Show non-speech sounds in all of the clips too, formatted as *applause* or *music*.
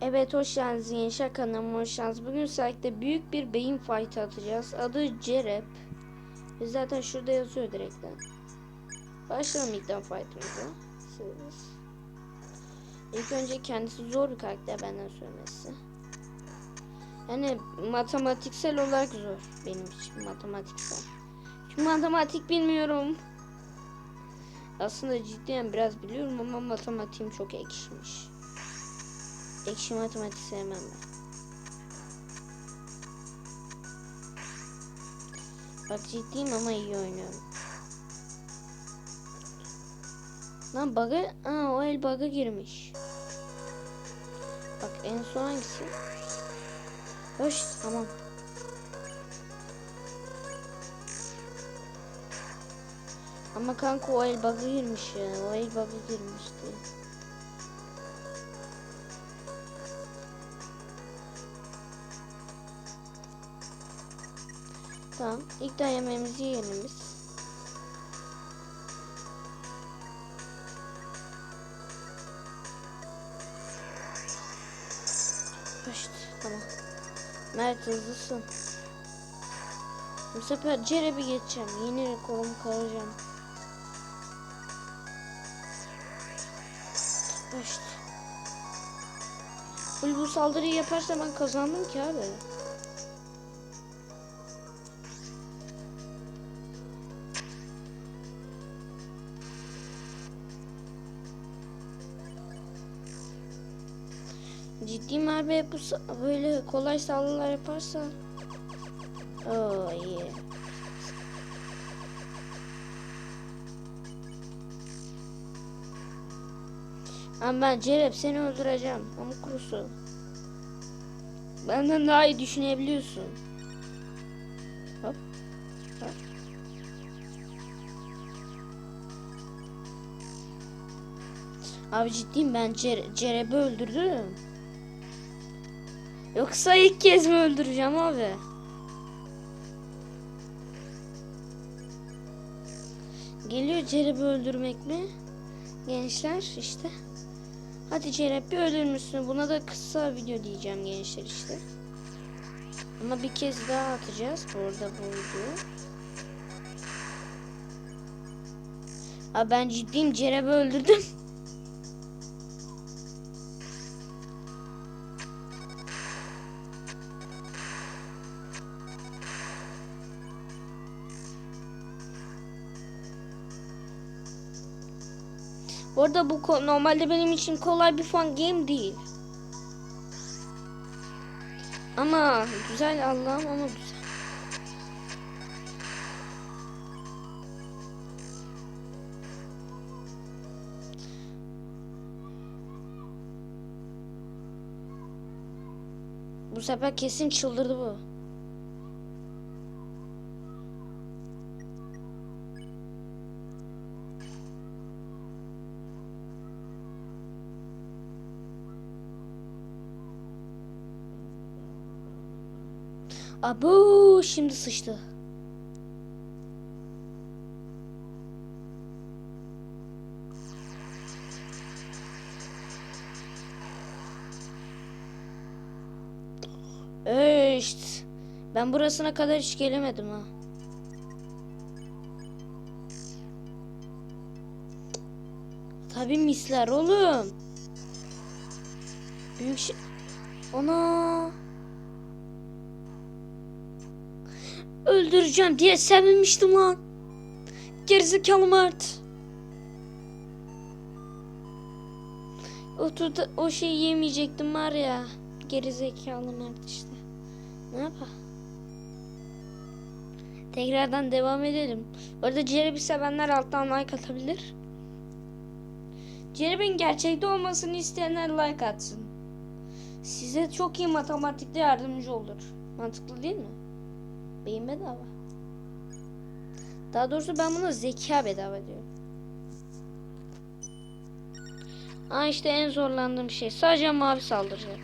Evet hoş geldiniz gençler kanalıma hoş geldiniz. Bugün sahipte büyük bir beyin fight atacağız. Adı Cerep. Zaten şurada yazıyor direkten. Başlayalım ilkten fight'ımıza. İlk önce kendisi zor bir karakter benden söylemesi. Yani matematiksel olarak zor benim için matematiksel. Çünkü matematik bilmiyorum. Aslında ciddiyen biraz biliyorum ama matematiğim çok ekşimiş. Ekşi matematik sevmem ben. Bak ciddiyim ama iyi oynuyorum. Lan bug'a... Aa o el bug'a girmiş. Bak en son hangisi? Hoş tamam. Ama kanka o el bug'a girmiş ya. O el bug'a girmişti. Tamam. İlk daha yemeğimizi yiyelim biz. İşte tamam. Mert hızlısın. Bu sefer Cereb'i geçeceğim. Yeni kolumu kıracağım. Full bu saldırıyı yaparsa ben kazandım ki abi. Ciddiyim abi bu böyle kolay saldırılar yaparsa. Oh iyi. Ama ben Cerep seni öldüreceğim. Ama kurusu. Benden daha iyi düşünebiliyorsun. Hop. Hop. Abi ciddiyim ben Cer Cereb'i öldürdüm. Yoksa ilk kez mi öldüreceğim abi? Geliyor Cereb'i öldürmek mi? Gençler işte. Hadi Cerep bir öldürmüşsün. Buna da kısa video diyeceğim gençler işte. Ama bir kez daha atacağız. Bu video. Abi ben ciddiyim Cereb'i öldürdüm. *laughs* Bu arada bu normalde benim için kolay bir fun game değil. Ama güzel Allah'ım ama güzel. Bu sefer kesin çıldırdı bu. Abu şimdi sıçtı. İşte. Ben burasına kadar hiç gelemedim ha. Tabii misler oğlum. Büyük şey... Ana. Öldüreceğim diye sevinmiştim lan. Gerizekalı Mert. O, tuta, o şeyi yemeyecektim var ya. Gerizekalı Mert işte. Ne yapar? Tekrardan devam edelim. Bu arada sevenler alttan like atabilir. Cereb'in gerçekte olmasını isteyenler like atsın. Size çok iyi matematikte yardımcı olur. Mantıklı değil mi? Beyin bedava. Daha doğrusu ben buna zeka bedava diyorum. Aa işte en zorlandığım şey. Sadece mavi saldıracak.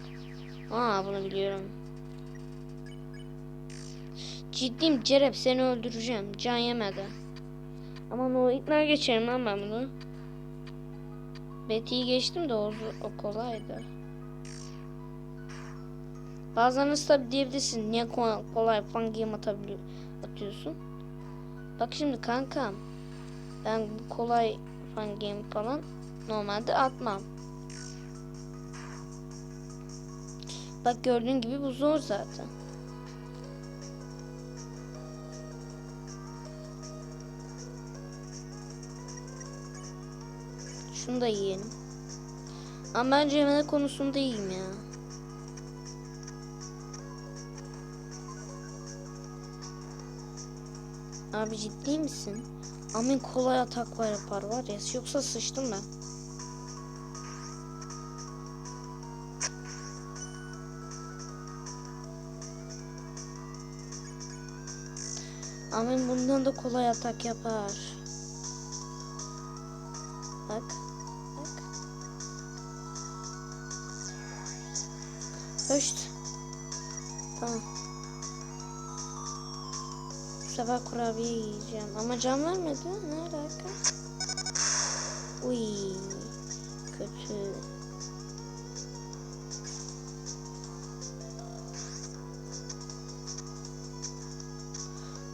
Aa bunu biliyorum. Ciddiyim Cerep seni öldüreceğim. Can yemeden. Aman o ikna geçerim lan ben bunu. Betty'yi geçtim de o, o kolaydı. Bazılarınız tabi diyebilirsin niye ko- kolay fan game atabiliyor, atıyorsun. Bak şimdi kankam. Ben bu kolay fan game falan normalde atmam. Bak gördüğün gibi bu zor zaten. Şunu da yiyelim. Ama bence yemek konusunda iyiyim ya. Abi ciddi misin? Amin kolay atak var yapar var ya. Yoksa sıçtım ben. Amin bundan da kolay atak yapar. Bak. Bak. Höşt. Sefer kurabiye yiyeceğim. Ama can vermedi. Ne alaka? Uy. Kötü.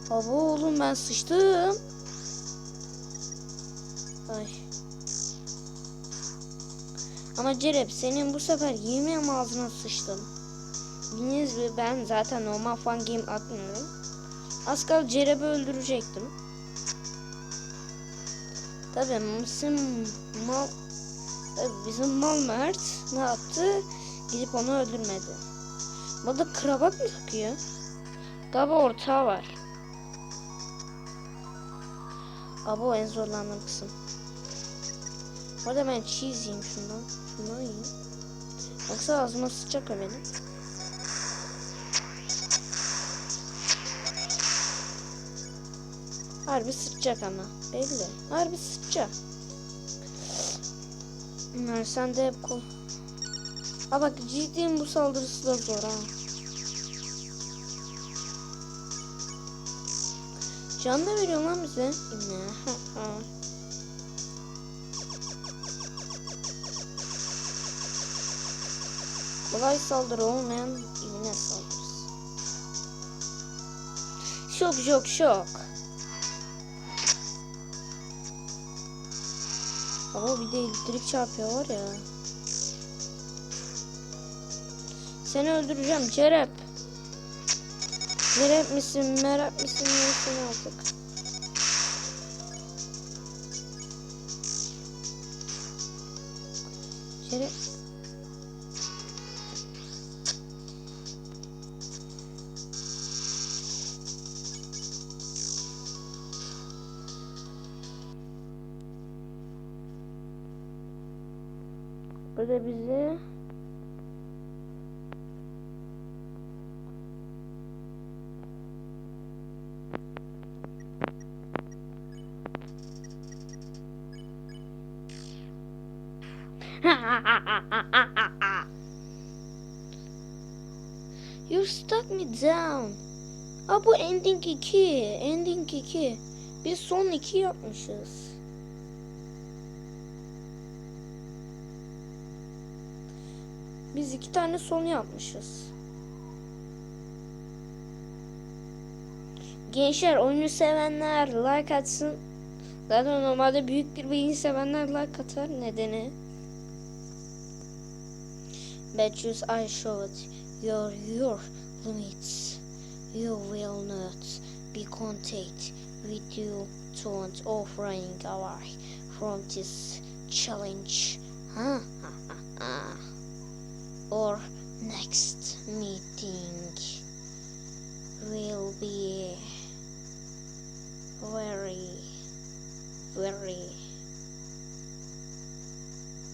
Baba oğlum ben sıçtım. Ay. Ama Cerep senin bu sefer yemeğim ağzına sıçtım. Bildiğiniz gibi ben zaten normal fan game atmıyorum. Az kal Cerep'i öldürecektim. Tabii bizim mal bizim mal Mert ne yaptı? Gidip onu öldürmedi. Bu da kravat mı takıyor? Galiba ortağı var. Abo en zorlandığım kısım. Orada ben cheese yiyeyim şundan. Şundan yiyeyim. Yoksa ağzıma sıçacak o benim. Harbi sıçacak ama. Belli. Harbi sıçacak. Bunlar sen de hep kol. Ha bak ciddiyim bu saldırısı da zor ha. Can da veriyor lan bize. *laughs* Kolay saldırı olmayan ibne saldırısı. Şok şok şok. Ama bir de elektrik çarpıyor var ya. Seni öldüreceğim Cerep. Cerep misin, merak misin neysin artık. Cerep. Burada bizi *laughs* You stuck me down. Aa bu ending 2. Ending 2. Biz son 2 yapmışız. Biz iki tane son yapmışız. Gençler oyunu sevenler like atsın. Zaten normalde büyük bir beyin sevenler like atar. Nedeni? Betches I showed your your limits. You will not be content with you don't offering away from this challenge. Ha ha ha ha or next meeting will be very very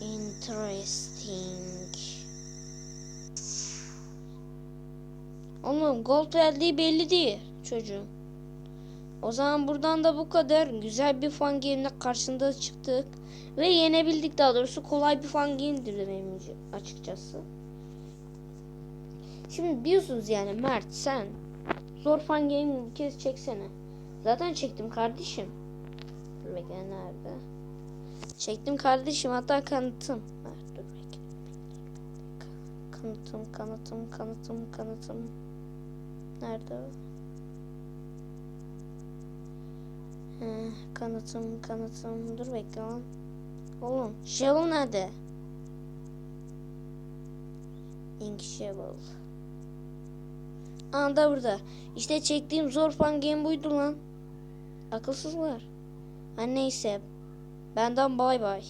interesting. Oğlum gold verdiği belli değil çocuğun. O zaman buradan da bu kadar güzel bir fan game'le karşında çıktık. Ve yenebildik daha doğrusu kolay bir fan game'dir benim açıkçası. Şimdi biliyorsunuz yani Mert sen zor fan game bir kez çeksene. Zaten çektim kardeşim. Dur bekle nerede? Çektim kardeşim hatta kanıtım. Mert dur bekle. Kanıtım, kanıtım, kanıtım, kanıtım. Nerede o? Kanıtım, kanıtım. Dur bekle lan. Oğlum, shovel nerede? Ink shovel. Aa da burada. İşte çektiğim zor fan game buydu lan. Akılsızlar. Ha neyse. Benden bay bay.